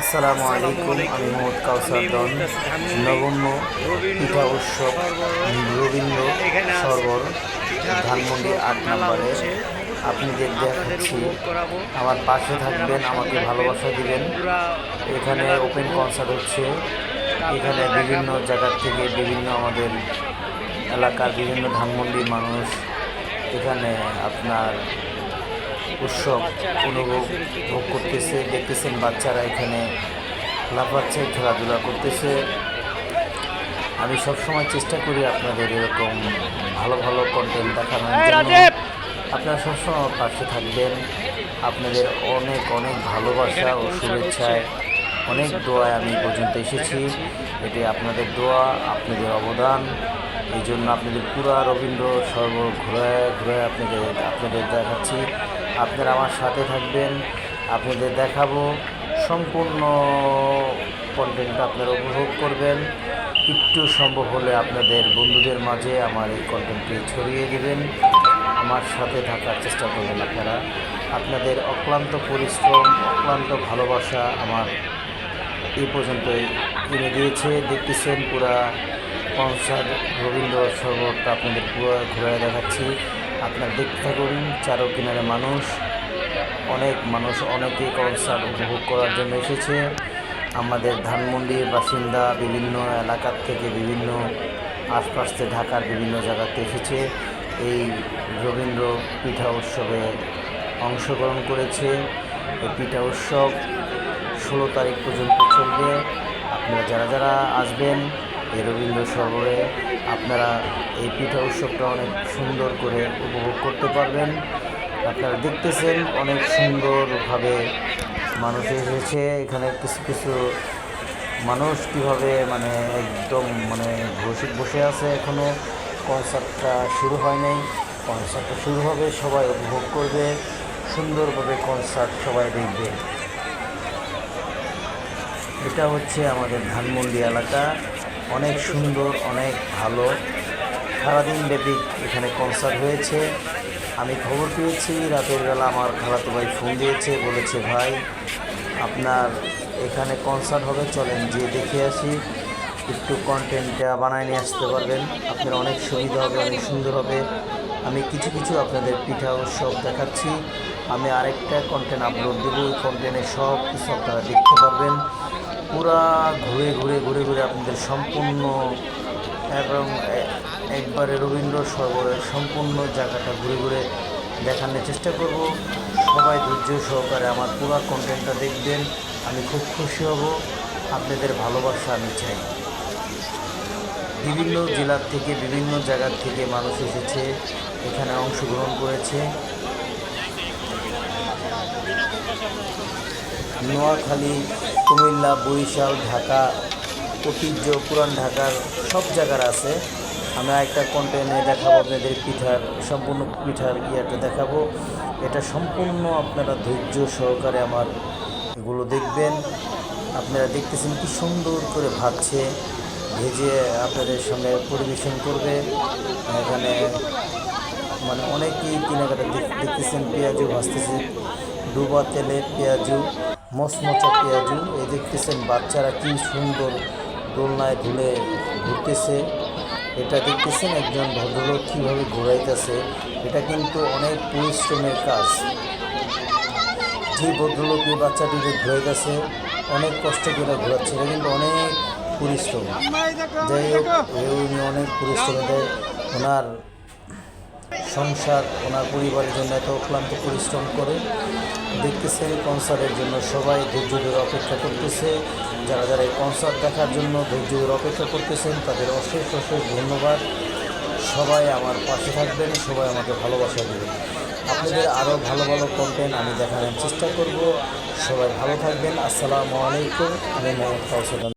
আসসালামু আলাইকুম, আমি মোহাম্মদ কাউসার ডন নগণ্য পিঠা উৎসব রবীন্দ্র সরবর, ধানমন্ডি আট নম্বরে। আপনাদের দেখাচ্ছি, আমার পাশে থাকবেন, আমাকে ভালোবাসা দিবেন। এখানে ওপেন কনসার্ট হচ্ছে। এখানে বিভিন্ন জায়গার থেকে বিভিন্ন আমাদের এলাকার বিভিন্ন ধানমন্ডির মানুষ এখানে আপনার উৎসব অনুভব ভোগ করতেছে দেখতেছেন বাচ্চারা এখানে লাফাচ্ছে খেলাধুলা করতেছে। আমি সবসময় চেষ্টা করি আপনাদের এরকম ভালো ভালো কন্টেন্ট দেখানোর জন্য। আপনারা সবসময় আমার পাশে থাকবেন। আপনাদের অনেক অনেক ভালোবাসা ও শুভেচ্ছায় অনেক দোয়ায় আমি পর্যন্ত এসেছি। এটি আপনাদের দোয়া আপনাদের অবদান। এই জন্য আপনাদের পুরা রবীন্দ্র সর্ব ঘুরে ঘুরে আপনাদের আপনাদের দেখাচ্ছি। আপনারা আমার সাথে থাকবেন, আপনাদের দেখাবো সম্পূর্ণ কন্টেন্ট আপনারা উপভোগ করবেন। একটু সম্ভব হলে আপনাদের বন্ধুদের মাঝে আমার এই কন্টেন্টটি ছড়িয়ে দেবেন। আমার সাথে থাকার চেষ্টা করবেন আপনারা। আপনাদের অক্লান্ত পরিশ্রম, অক্লান্ত ভালোবাসা আমার এই পর্যন্ত কিনে দিয়েছে। দেখতেছেন পুরা কনসার্ট রবীন্দ্র সর্বটা আপনাদের পুরো ঘুরে দেখাচ্ছি। আপনারা দেখতে থাকুন চারো কিনারে মানুষ। অনেক মানুষ অনেকেই কনসার্ট উপভোগ করার জন্য এসেছে। আমাদের ধানমন্ডির বাসিন্দা বিভিন্ন এলাকার থেকে বিভিন্ন আশপাশে ঢাকার বিভিন্ন জায়গাতে এসেছে। এই রবীন্দ্র পিঠা উৎসবে অংশগ্রহণ করেছে। এই পিঠা উৎসব ষোলো তারিখ পর্যন্ত চলবে। আপনারা যারা যারা আসবেন রবীন্দ্র সরোবরে আপনারা এই পিঠা উৎসবটা অনেক সুন্দর করে উপভোগ করতে পারবেন। আপনারা দেখতেছেন অনেক সুন্দরভাবে মানুষ এসেছে। এখানে কিছু কিছু মানুষ কীভাবে মানে একদম মানে বসে বসে আছে এখনও কনসার্টটা শুরু হয় নাই। কনসার্টটা শুরু হবে, সবাই উপভোগ করবে। সুন্দরভাবে কনসার্ট সবাই দেখবে। এটা হচ্ছে আমাদের ধানমন্ডি এলাকা। অনেক সুন্দর, অনেক ভালো। সারাদিন ব্যাপী এখানে কনসার্ট হয়েছে। আমি খবর পেয়েছি, রাতের বেলা আমার খালাতো ভাই ফোন দিয়েছে, বলেছে, ভাই, আপনার এখানে কনসার্ট হবে, চলেন যে দেখে আসি। একটু কন্টেন্টটা বানায় নিয়ে আসতে পারবেন। আপনার অনেক সুবিধা হবে, অনেক সুন্দর হবে। আমি কিছু কিছু আপনাদের পিঠা উৎসব দেখাচ্ছি। আমি আরেকটা কন্টেন্ট আপলোড দেবো। ওই কন্টেন্টে সব কিছু আপনারা দেখতে পারবেন। পুরা ঘুরে ঘুরে ঘুরে ঘুরে আপনাদের সম্পূর্ণ এবং একবারে রবীন্দ্র সরোবরের সম্পূর্ণ জায়গাটা ঘুরে ঘুরে দেখানোর চেষ্টা করব। সবাই ধৈর্য সহকারে আমার পুরো কন্টেন্টটা দেখবেন। আমি খুব খুশি হব। আপনাদের ভালোবাসা আমি চাই। বিভিন্ন জেলার থেকে, বিভিন্ন জায়গার থেকে মানুষ এসেছে। এখানে অংশগ্রহণ করেছে। নোয়াখালী, কুমিল্লা, বরিশাল, ঢাকা, ঐতিহ্য, পুরান ঢাকার সব জায়গার আছে। আমরা একটা কন্টেন্টে দেখাবো, আপনাদের পিঠার, সম্পূর্ণ পিঠার ইয়েটা দেখাবো। এটা সম্পূর্ণ আপনারা ধৈর্য সহকারে আমার এগুলো দেখবেন। আপনারা দেখতেছেন কি সুন্দর করে ভাবছে ভেজে আপনাদের সঙ্গে পরিবেশন করবে। এখানে মানে অনেকেই কেনাকাটা দেখতেছেন পেঁয়াজু ভাজতেছে। ডুবা তেলে পেঁয়াজু। মচমচা পেঁয়াজু এই দেখতেছেন বাচ্চারা কি সুন্দর দোলনায় ধুলে ঘুরতেছে। এটা দেখতেছেন একজন ভদ্রলোক কীভাবে ঘোরাইতেছে। এটা কিন্তু অনেক পরিশ্রমের কাজ। যে ভদ্রলোক এই বাচ্চাটিকে ঘুরাইতেছে, অনেক কষ্ট করে ঘোরাচ্ছে। এটা কিন্তু অনেক পরিশ্রম। যাই হোক উনি অনেক পরিশ্রম দেয়। ওনার সংসার, ওনার পরিবারের জন্য এত অক্লান্ত পরিশ্রম করে দেখতেছে কনসার্টের জন্য সবাই ধৈর্য ধরে অপেক্ষা করতেছে। যারা যারা এই কনসার্ট দেখার জন্য ধৈর্য ধরে অপেক্ষা করতেছেন, তাদের অশেষ অশেষ ধন্যবাদ। সবাই আমার পাশে থাকবেন, সবাই আমাকে ভালোবাসা দেবেন। আপনাদের আরও ভালো ভালো কন্টেন্ট আমি দেখানোর চেষ্টা করব। সবাই ভালো থাকবেন। আসসালামু আলাইকুম। আমি মোহাম্মদ